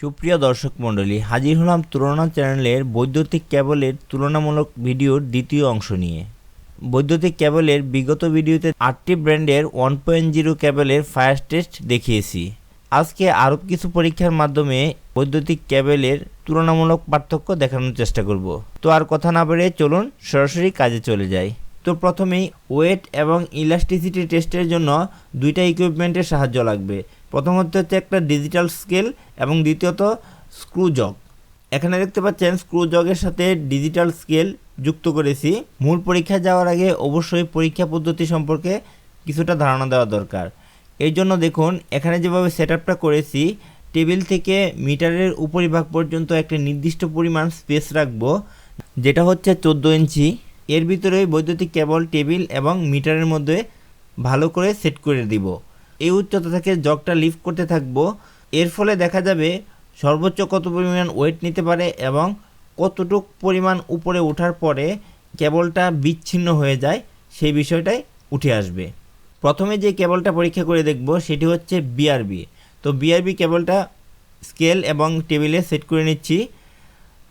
সুপ্রিয় দর্শক মণ্ডলী, হাজির হলাম তুলনা চ্যানেলের বৈদ্যুতিক কেবলের তুলনামূলক ভিডিওর দ্বিতীয় অংশ নিয়ে। বৈদ্যুতিক কেবলের বিগত ভিডিওতে আটটি ব্র্যান্ডের ওয়ান পয়েন্ট জিরো কেবলের ফায়ার টেস্ট দেখিয়েছি। আজকে আরও কিছু পরীক্ষার মাধ্যমে বৈদ্যুতিক কেবলের তুলনামূলক পার্থক্য দেখানোর চেষ্টা করব। তো আর কথা না বেড়ে চলুন সরাসরি কাজে চলে যাই। তো প্রথমেই ওয়েট এবং ইলাস্টিসিটি টেস্টের জন্য দুইটা ইকুইপমেন্টের সাহায্য লাগবে। প্রথমত হচ্ছে একটা ডিজিটাল স্কেল এবং দ্বিতীয়ত স্ক্রু জগ। এখানে দেখতে পাচ্ছেন স্ক্রু জগের সাথে ডিজিটাল স্কেল যুক্ত করেছি। মূল পরীক্ষায় যাওয়ার আগে অবশ্যই পরীক্ষা পদ্ধতি সম্পর্কে কিছুটা ধারণা দেওয়া দরকার। এই জন্য দেখুন, এখানে যেভাবে সেট করেছি, টেবিল থেকে মিটারের উপরিভাগ পর্যন্ত একটা নির্দিষ্ট পরিমাণ স্পেস রাখব, যেটা হচ্ছে চোদ্দ ইঞ্চি। এর ভিতরে বৈদ্যুতিক কেবল, টেবিল এবং মিটারের মধ্যে ভালো করে সেট করে দিব। এই উচ্চতা থেকে জগটা লিফট করতে থাকব। এর ফলে দেখা যাবে সর্বোচ্চ কত পরিমাণ ওয়েট নিতে পারে এবং কতটুক পরিমাণ উপরে ওঠার পরে কেবলটা বিচ্ছিন্ন হয়ে যায়, সেই বিষয়টাই উঠে আসবে। প্রথমে যে কেবলটা পরীক্ষা করে দেখব, সেটি হচ্ছে বিআরবি তো বিআরবি কেবলটা স্কেল এবং টেবিলে সেট করে নিচ্ছি।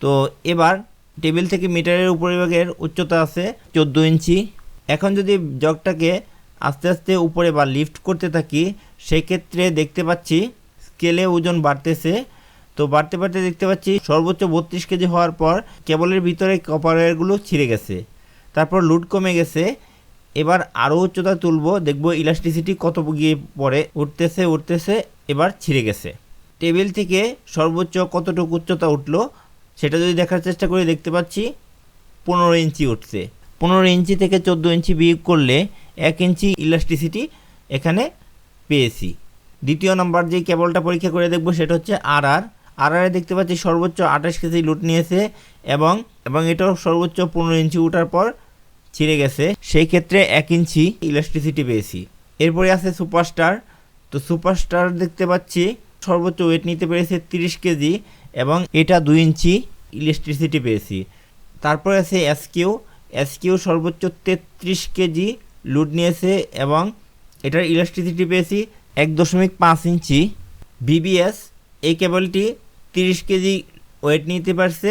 তো এবার টেবিল থেকে মিটারের উপরিভাগের উচ্চতা আছে চোদ্দ ইঞ্চি। এখন যদি জগটাকে আস্তে আস্তে উপরে বা লিফট করতে থাকি, সেক্ষেত্রে দেখতে পাচ্ছি স্কেলে ওজন বাড়তেছে। তো বাড়তে বাড়তে দেখতে পাচ্ছি সর্বোচ্চ বত্রিশ কেজি হওয়ার পর কেবলের ভিতরে কপারেরগুলো ছিঁড়ে গেছে। তারপর লুট কমে গেছে। এবার আরও উচ্চতা তুলবো, দেখব ইলাস্টিসিটি কত গিয়ে পরে উঠতেছে উঠতেছে, এবার ছিঁড়ে গেছে। টেবিল থেকে সর্বোচ্চ কতটুকু উচ্চতা উঠল, সেটা যদি দেখার চেষ্টা করি দেখতে পাচ্ছি, পনেরো ইঞ্চি উঠছে। পনেরো ইঞ্চি থেকে চোদ্দ ইঞ্চি বিয়োগ করলে এক ইঞ্চি ইলাস্টিসিটি এখানে পেয়েছি। দ্বিতীয় নাম্বার যে কেবলটা পরীক্ষা করে দেখব সেটা হচ্ছে আর আর আর আরে দেখতে পাচ্ছি সর্বোচ্চ আঠাশ কেজি লুট নিয়েছে এবং এবং এটাও সর্বোচ্চ পনেরো ইঞ্চি উঠার পর ছিঁড়ে গেছে। সেই ক্ষেত্রে এক ইঞ্চি ইলেকট্রিসিটি পেয়েছি। এরপরে আছে সুপারস্টার তো সুপারস্টার দেখতে পাচ্ছি সর্বোচ্চ ওয়েট নিতে পেরেছে তিরিশ কেজি এবং এটা দুই ইঞ্চি ইলেকট্রিসিটি পেয়েছি। তারপরে আছে এসকিউ এসকিউ সর্বোচ্চ তেত্রিশ কেজি লুট নিয়েছে এবং এটার ইলেকট্রিসিটি পেয়েছি এক দশমিক পাঁচ ইঞ্চি। বিবিএস এই কেবলটি তিরিশ কেজি ওয়েট নিতে পারছে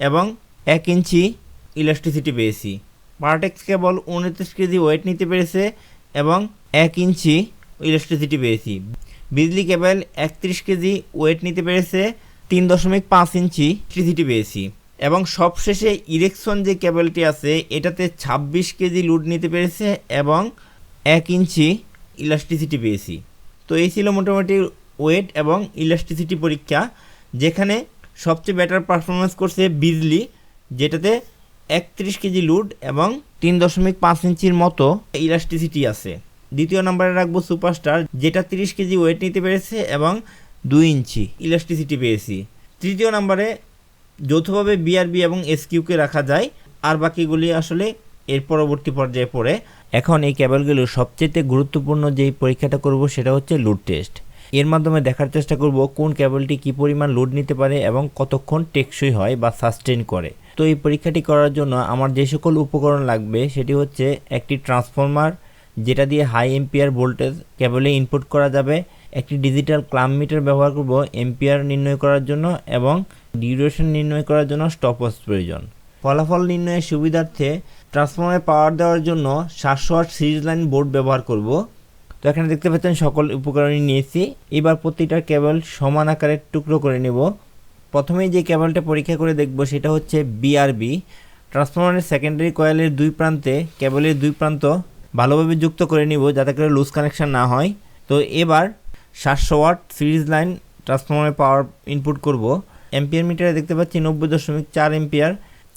এবং এক ইঞ্চি ইলেকট্রিসিটি পেয়েছি। পার্টেক্স কেবল উনত্রিশ কেজি ওয়েট নিতে পেরেছে এবং এক ইঞ্চি ইলেকট্রিসিটি পেয়েছি। বিজলি কেবল একত্রিশ কেজি ওয়েট নিতে পেরেছে, তিন দশমিক পাঁচ ইঞ্চি ইলেকট্রিসিটি পেয়েছি। এবং সবশেষে ইরেকশন যে কেবলটি আছে, এটাতে ছাব্বিশ কেজি লুড নিতে পেরেছে এবং এক ইঞ্চি ইলাস্টিসিটি পেয়েছি। তো এই ছিল মোটামুটি ওয়েট এবং ইলাস্টিসিটি পরীক্ষা, যেখানে সবচেয়ে বেটার পারফরমেন্স করছে বিজলি যেটাতে একত্রিশ কেজি লুড এবং তিন দশমিক পাঁচ ইঞ্চির মতো ইলাস্টিসিটি আছে। দ্বিতীয় নম্বরে রাখব সুপারস্টার যেটা তিরিশ কেজি ওয়েট নিতে পেরেছে এবং দুই ইঞ্চি ইলাস্টিসিটি পেয়েছি। তৃতীয় নম্বরে যৌথভাবে বিআরবি এবং এসকিউকে রাখা যায়, আর বাকিগুলি আসলে এর পরবর্তী পর্যায়ে পড়ে। এখন এই কেবলগুলোর সবচেয়ে গুরুত্বপূর্ণ যেই পরীক্ষাটা করব সেটা হচ্ছে লোড টেস্ট। এর মাধ্যমে দেখার চেষ্টা করব কোন কেবলটি কী পরিমাণ লোড নিতে পারে এবং কতক্ষণ টেকসই হয় বা সাস্টেন করে। তো এই পরীক্ষাটি করার জন্য আমার যে সকল উপকরণ লাগবে সেটি হচ্ছে একটি ট্রান্সফরমার, যেটা দিয়ে হাই এম্পিয়ার ভোল্টেজ কেবলে ইনপুট করা যাবে একটি ডিজিটাল ক্লাম মিটার ব্যবহার করব, এম্পিয়ার নির্ণয় করার জন্য এবং ডিউরেশন নির্ণয় করার জন্য স্টপওয়াচ প্রয়োজন। ফলাফল নির্ণয়ের সুবিধার্থে ট্রান্সফর্মারে পাওয়ার দেওয়ার জন্য সাতশো আট সিরিজ লাইন বোর্ড ব্যবহার করব। তো এখানে দেখতে পাচ্ছেন সকল উপকরণই নিয়েছি। এবার প্রতিটা কেবল সমান আকারের টুকরো করে নেব। প্রথমেই যে কেবলটা পরীক্ষা করে দেখব সেটা হচ্ছে বিআরবি ট্রান্সফরমারের সেকেন্ডারি কয়েলের দুই প্রান্তে কেবলের দুই প্রান্ত ভালোভাবে যুক্ত করে নিব যাতে করে লুজ কানেকশন না হয়। তো এবার সাতশো ওয়াট সিরিজ লাইন ট্রান্সফরমারে পাওয়ার ইনপুট করব। এম্পিয়ার মিটারে দেখতে পাচ্ছি নব্বই দশমিক চার এম্পিয়ার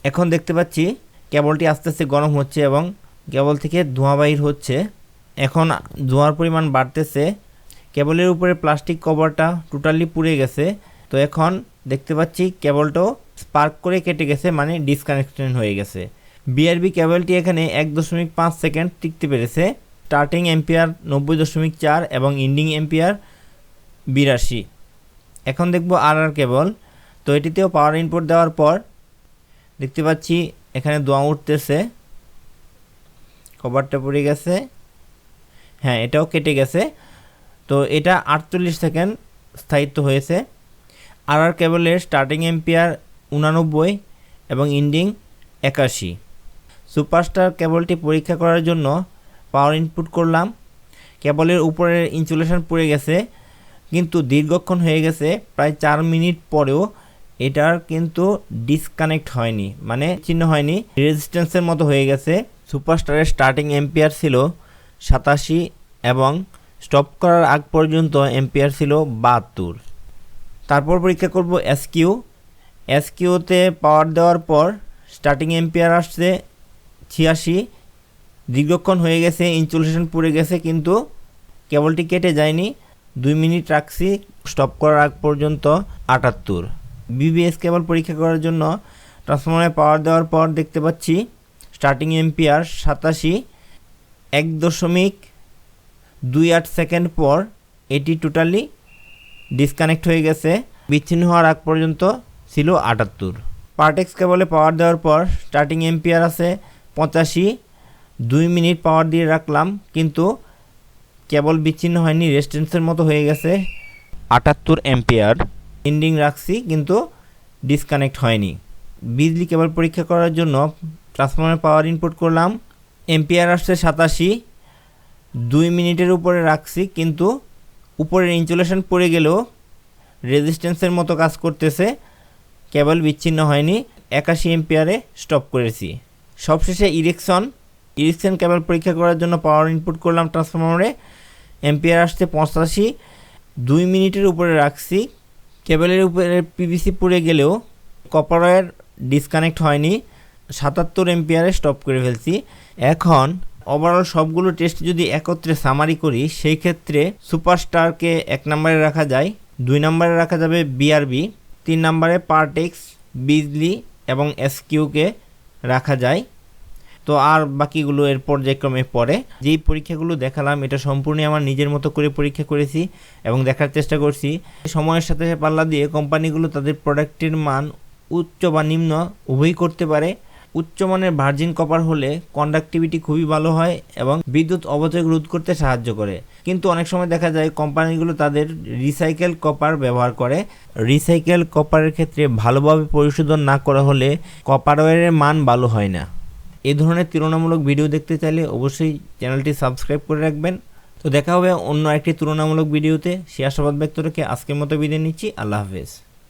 এখন দেখতে পাচ্ছি কেবলটি আস্তে আস্তে গরম হচ্ছে এবং কেবল থেকে ধোঁয়া বাহির হচ্ছে। এখন ধোঁয়ার পরিমাণ বাড়তেছে। কেবলের উপরে প্লাস্টিক কভারটা টোটালি পুড়ে গেছে। তো এখন দেখতে পাচ্ছি কেবলটাও স্পার্ক করে কেটে গেছে মানে ডিসকানেকশন হয়ে গেছে। বিআরবি কেবলটি এখানে এক দশমিক পাঁচ সেকেন্ড টিকতে পেরেছে। স্টার্টিং এম্পিয়ার নব্বই দশমিক চার এবং ইন্ডিং এম্পিয়ার বিরাশি। এখন দেখব আর আর কেবল। তো এটিতেও পাওয়ার ইনপুট দেওয়ার পর দেখতে পাচ্ছি এখানে দোয়া উঠতেছে। কভারটা পড়ে গেছে। হ্যাঁ এটাও কেটে গেছে। তো এটা আটচল্লিশ সেকেন্ড স্থায়িত্ব হয়েছে। আর আর কেবলের স্টার্টিং এম্পিয়ার উনানব্বই এবং ইন্ডিং একাশি। সুপারস্টার কেবলটি পরীক্ষা করার জন্য পাওয়ার ইনপুট করলাম। কেবলের উপরের ইনসুলেশন পড়ে গেছে। কিন্তু দীর্ঘক্ষণ হয়ে গেছে, প্রায় চার মিনিট পরেও এটার কিন্তু ডিসকানেক্ট হয়নি মানে চিহ্ন হয়নি। রেজিস্ট্যান্সের মতো হয়ে গেছে। সুপারস্টারের স্টার্টিং এম্পিয়ার ছিল সাতাশি এবং স্টপ করার আগ পর্যন্ত এম্পিয়ার ছিল বাহাত্তর। তারপর পরীক্ষা করব এসকিউ এসকিউতে পাওয়ার দেওয়ার পর স্টার্টিং এম্পিয়ার আসছে ছিয়াশি। দীর্ঘক্ষণ হয়ে গেছে ইনসুলেশন পুড়ে গেছে, কিন্তু কেবলটি কেটে যায়নি। দুই মিনিট রাখছি স্টপ করার আগ পর্যন্ত আটাত্তর। বিবিএস কেবল পরীক্ষা করার জন্য ট্রান্সফর্মারে পাওয়ার দেওয়ার পর দেখতে পাচ্ছি স্টার্টিং এম্পিয়ার সাতাশি, এক দশমিক দুই আট সেকেন্ড পর এটি টোটালি ডিসকানেক্ট হয়ে গেছে, বিচ্ছিন্ন হওয়ার আগ পর্যন্ত ছিল আটাত্তর। পার্টেক্স কেবলে পাওয়ার দেওয়ার পর স্টার্টিং এম্পিয়ার আছে পঁচাশি, দুই মিনিট পাওয়ার দিয়ে রাখলাম, কিন্তু কেবল বিচ্ছিন্ন হয়নি রেস্টেন্সের মতো হয়ে গেছে। আটাত্তর এম্পিয়ার এন্ডিং রাখছি, কিন্তু ডিসকানেক্ট হয়নি। বিজলি কেবল পরীক্ষা করার জন্য ট্রান্সফর্মার পাওয়ার ইনপুট করলাম। এম্পিয়ার আসছে সাতাশি। দুই মিনিটের উপরে রাখছি, কিন্তু উপরের ইনসুলেশন পড়ে গেলেও রেজিস্ট্যান্সের মতো কাজ করতেছে। কেবল বিচ্ছিন্ন হয়নি, একাশি এম্পিয়ারে স্টপ করেছি। সবশেষে ইরেকশন। ইরেকশন কেবল পরীক্ষা করার জন্য পাওয়ার ইনপুট করলাম ট্রান্সফর্মারে এম্পিয়ার আসছে পঁচাশি, দুই মিনিটের উপরে রাখছি। কেবলের উপরে পিভিসি পুড়ে গেলেও কপার ডিসকানেক্ট হয়নি। সাতাত্তর এম্পিয়ারে স্টপ করে ফেলছি। এখন ওভারঅল সবগুলো টেস্ট যদি একত্রে সামারি করি, সেই ক্ষেত্রে সুপারস্টারকে এক নম্বরে রাখা যায়, দুই নম্বরে রাখা যাবে বিআরবি তিন নম্বরে পার্টেক্স বিজলি এবং এসকিউকে রাখা যায়। তো আর বাকিগুলো এর পর্যায়ক্রমে পরে। যেই পরীক্ষাগুলো দেখালাম, এটা সম্পূর্ণ আমার নিজের মতো করে পরীক্ষা করেছি এবং দেখার চেষ্টা করছি। সময়ের সাথে পাল্লা দিয়ে কোম্পানিগুলো তাদের প্রোডাক্টের মান উচ্চ বা নিম্ন উভয়ই করতে পারে। উচ্চমানের ভার্জিন কপার হলে কন্ডাক্টিভিটি খুবই ভালো হয় এবং বিদ্যুৎ অবচয় রোধ করতে সাহায্য করে। কিন্তু অনেক সময় দেখা যায় কোম্পানিগুলো তাদের রিসাইকেল কপার ব্যবহার করে। রিসাইকেল কপারের ক্ষেত্রে ভালোভাবে পরিশোধন না করা হলে কপার ওয়ারের মান ভালো হয় না। এ ধরনের তুলনামূলক ভিডিও দেখতে চাইলে অবশ্যই চ্যানেলটি সাবস্ক্রাইব করে রাখবেন। তো দেখা হবে অন্য একটি তুলনামূলক ভিডিওতে সে আশাবাদ ব্যক্ত রেখে আজকের মতো বিদায় নিচ্ছি। আল্লাহ হাফেজ।